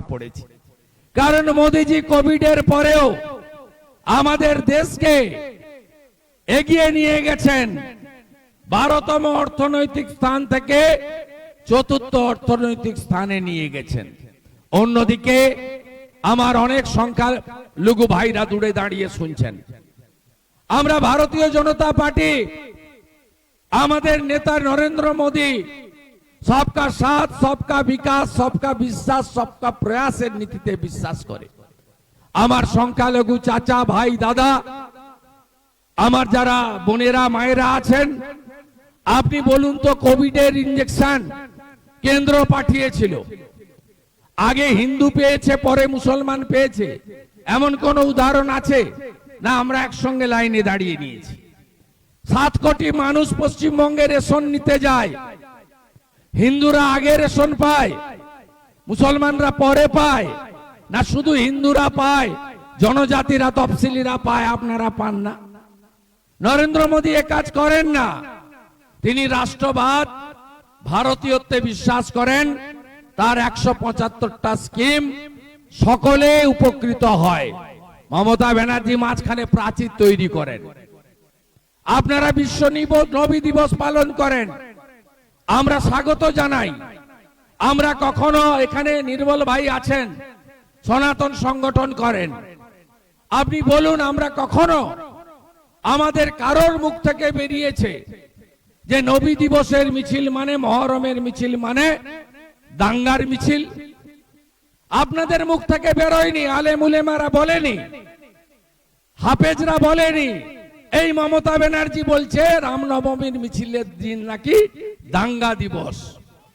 সামনে পড়েছি। কারণ মোদিজি কোভিডের পরেও আমাদের দেশকে এগিয়ে নিয়ে গেছেন। বারোতম অর্থনৈতিক স্থান থেকে চতুর্থ অর্থনৈতিক স্থানে নিয়ে গেছেন। অন্যদিকে আমার অনেক সংখ্যা লঘু ভাইরা দূরে দাঁড়িয়ে শুনছেন। আমরা ভারতীয় জনতা পার্টি, আমাদের নেতা নরেন্দ্র মোদী সবকা সাথ, সবকা বিকাশ, সবকা বিশ্বাস, সবকা প্রয়াসের নীতিতে বিশ্বাস করে। আমার সংখ্যালঘু চাচা, ভাই, দাদা, আমার যারা বোনেরা, মায়েরা আছেন, আপনি বলুন তো কোভিডের ইঞ্জেকশন কেন্দ্র পাঠিয়েছিল। আগে হিন্দু পেয়েছে, পরে মুসলমান পেয়েছে। এমন কোন উদাহরণ আছে? না, আমরা একসঙ্গে লাইনে দাঁড়িয়ে নিয়েছি। সাত কোটি মানুষ পশ্চিমবঙ্গে রেশন নিতে যায়। হিন্দুরা আগে রেশন পায়, মুসলমানরা পরে পায়, না শুধু হিন্দুরা পায়, জনজাতিরা, তফসিলিরা পায়, আপনারা পান না। নরেন্দ্র মোদী এ কাজ করেন না। তিনি রাষ্ট্রবাদ, ভারতীয়ত্বে বিশ্বাস করেন, তার একশো পঁচাত্তরটা স্কিম সকলে উপকৃত হয়। মমতা ব্যানার্জি মাঝখানে প্রাচীর তৈরি করেন। আপনারা বিশ্ব নিব- নবী দিবস পালন করেন। আমরা স্বাগত জানাই। আমরা কখনো এখানে নির্মল ভাই আছেন, সনাতন সংগঠন করেন। আপনি বলুন, আমরা কখনো আমাদের কারোর মুখ থেকে বেরিয়েছে যে নবী দিবসের মিছিল মানে মহরমের মিছিল মানে দাঙ্গার মিছিল? আপনাদের মুখ থেকে বেরোয়নি, আলেমুলেমারা বলেনি, হাফেজরা বলেনি, এই মমতা ব্যানার্জি বলছে, রামনবমীর মিছিলের দিন নাকি দাঙ্গা দিবস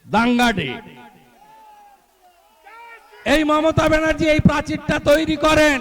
দাঙ্গা ডে এই মমতা ব্যানার্জি এই প্রাচীরটা তৈরি করেন।